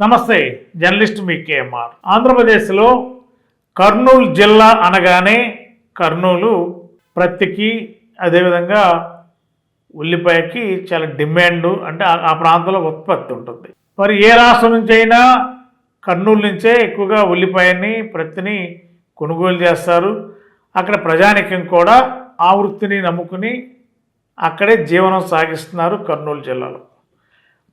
నమస్తే జర్నలిస్ట్ మీ కేఎంఆర్. ఆంధ్రప్రదేశ్లో కర్నూలు జిల్లా అనగానే కర్నూలు ప్రత్తికి అదేవిధంగా ఉల్లిపాయకి చాలా డిమాండ్ అంటే ఆ- ప్రాంతంలో ఉత్పత్తి ఉంటుంది. మరి ఏ రాష్ట్రం నుంచి అయినా కర్నూలు నుంచే ఎక్కువగా ఉల్లిపాయని ప్రత్తిని కొనుగోలు చేస్తారు. అక్కడ ప్రజానికం కూడా ఆ వృత్తిని నమ్ముకుని అక్కడే జీవనం సాగిస్తున్నారు కర్నూలు జిల్లాలో.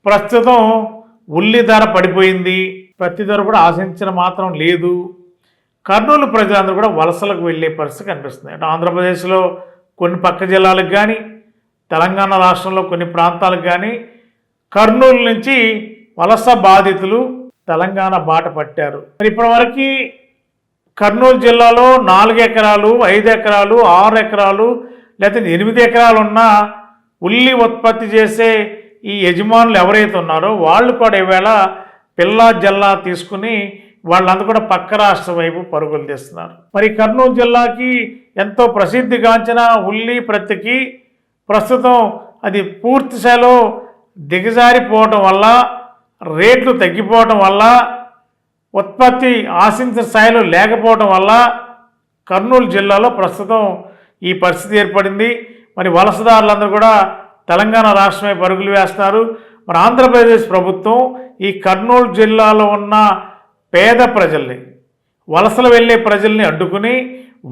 ప్రస్తుతం ఉల్లి ధర పడిపోయింది. ప్రతి ధర కూడా ఆశించిన మాత్రం లేదు. కర్నూలు ప్రజలందరూ కూడా వలసలకు వెళ్ళే పరిస్థితి కనిపిస్తుంది. అంటే ఆంధ్రప్రదేశ్లో కొన్ని పక్క జిల్లాలకు కానీ తెలంగాణ రాష్ట్రంలో కొన్ని ప్రాంతాలకు కానీ కర్నూలు నుంచి వలస బాధితులు తెలంగాణ బాట పట్టారు. మరి ఇప్పటివరకు కర్నూలు జిల్లాలో నాలుగు ఎకరాలు ఐదు ఎకరాలు ఆరు ఎకరాలు లేకపోతే ఎనిమిది ఎకరాలు ఉన్న ఉల్లి ఉత్పత్తి చేసే ఈ యజమానులు ఎవరైతే ఉన్నారో వాళ్ళు కూడా ఈవేళ పిల్లా జల్లా తీసుకుని వాళ్ళందరూ కూడా పక్క రాష్ట్రం వైపు పరుగులు తీస్తున్నారు. మరి కర్నూలు జిల్లాకి ఎంతో ప్రసిద్ధిగాంచిన ఉల్లి ప్రత్తికి ప్రస్తుతం అది పూర్తి స్థాయిలో దిగజారిపోవటం వల్ల రేట్లు తగ్గిపోవటం వల్ల ఉత్పత్తి ఆశించిన స్థాయిలో లేకపోవటం వల్ల కర్నూలు జిల్లాలో ప్రస్తుతం ఈ పరిస్థితి ఏర్పడింది. మరి వలసదారులందరూ కూడా తెలంగాణ రాష్ట్రమే పరుగులు వేస్తారు. మరి ఆంధ్రప్రదేశ్ ప్రభుత్వం ఈ కర్నూలు జిల్లాలో ఉన్న పేద ప్రజల్ని వలసలు వెళ్ళే ప్రజల్ని అడ్డుకుని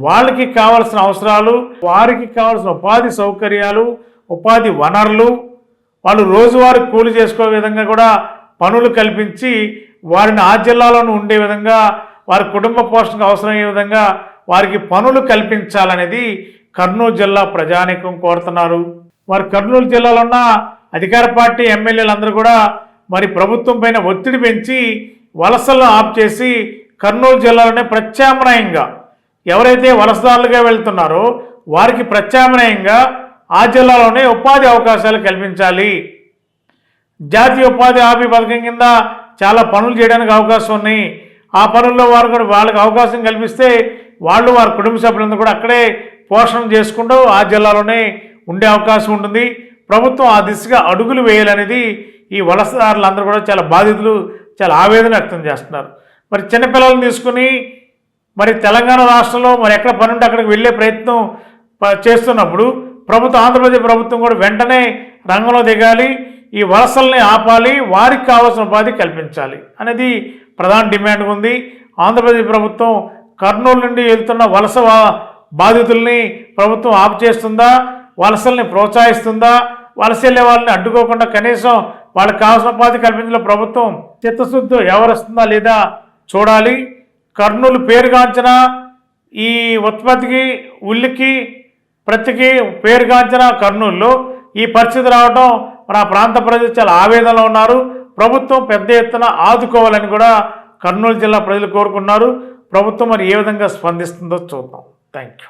వాళ్ళకి కావాల్సిన అవసరాలు వారికి కావాల్సిన ఉపాధి సౌకర్యాలు ఉపాధి వనరులు వాళ్ళు రోజువారీ కూలి చేసుకో విధంగా కూడా పనులు కల్పించి వారిని ఆ జిల్లాలోనూ ఉండే విధంగా వారి కుటుంబ పోషణకు అవసరమయ్యే విధంగా వారికి పనులు కల్పించాలనేది కర్నూలు జిల్లా ప్రజానీకం కోరుతున్నారు. వారు కర్నూలు జిల్లాలో ఉన్న అధికార పార్టీ ఎమ్మెల్యేలందరూ కూడా మరి ప్రభుత్వం పైన ఒత్తిడి పెంచి వలసలను ఆప్ చేసి కర్నూలు జిల్లాలోనే ప్రత్యామ్నాయంగా ఎవరైతే వలసదారులుగా వెళ్తున్నారో వారికి ప్రత్యామ్నాయంగా ఆ జిల్లాలోనే ఉపాధి అవకాశాలు కల్పించాలి. జాతీయ ఉపాధి హామీ పథకం కింద చాలా పనులు చేయడానికి అవకాశం ఉన్నాయి. ఆ పనుల్లో వారు కూడా వాళ్ళకి అవకాశం కల్పిస్తే వాళ్ళు వారి కుటుంబ సభ్యులందరూ కూడా అక్కడే పోషణ చేసుకుంటూ ఆ జిల్లాలోనే ఉండే అవకాశం ఉంటుంది. ప్రభుత్వం ఆ దిశగా అడుగులు వేయాలనేది ఈ వలసదారులందరూ కూడా చాలా బాధితులు చాలా ఆవేదన వ్యక్తం చేస్తున్నారు. మరి చిన్నపిల్లలను తీసుకుని మరి తెలంగాణ రాష్ట్రంలో మరి ఎక్కడ పని ఉంటే అక్కడికి వెళ్ళే ప్రయత్నం ప- చేస్తున్నప్పుడు ప్రభుత్వం ఆంధ్రప్రదేశ్ ప్రభుత్వం కూడా వెంటనే రంగంలో దిగాలి ఈ వలసల్ని ఆపాలి వారికి కావాల్సిన ఉపాధి కల్పించాలి అనేది ప్రధాన డిమాండ్ ఉంది. ఆంధ్రప్రదేశ్ ప్రభుత్వం కర్నూలు నుండి వెళ్తున్న వలస బాధితుల్ని ప్రభుత్వం ఆపు చేస్తుందా వలసల్ని ప్రోత్సహిస్తుందా? వలస వెళ్ళే వాళ్ళని అడ్డుకోకుండా కనీసం వాళ్ళకి కావాల్సిన ఉపాధి కల్పించడంలో ప్రభుత్వం చిత్తశుద్ధి ఎవరిస్తుందా లేదా చూడాలి. కర్నూలు పేరుగాంచిన ఈ ఉత్పత్తికి ఉల్లికి ప్రతికి పేరుగాంచిన కర్నూలులో ఈ పరిస్థితి రావడం మన ప్రాంత ప్రజలు చాలా ఆవేదనలో ఉన్నారు. ప్రభుత్వం పెద్ద ఎత్తున ఆదుకోవాలని కూడా కర్నూలు జిల్లా ప్రజలు కోరుకున్నారు. ప్రభుత్వం మరి ఏ విధంగా స్పందిస్తుందో చూద్దాం. Thank you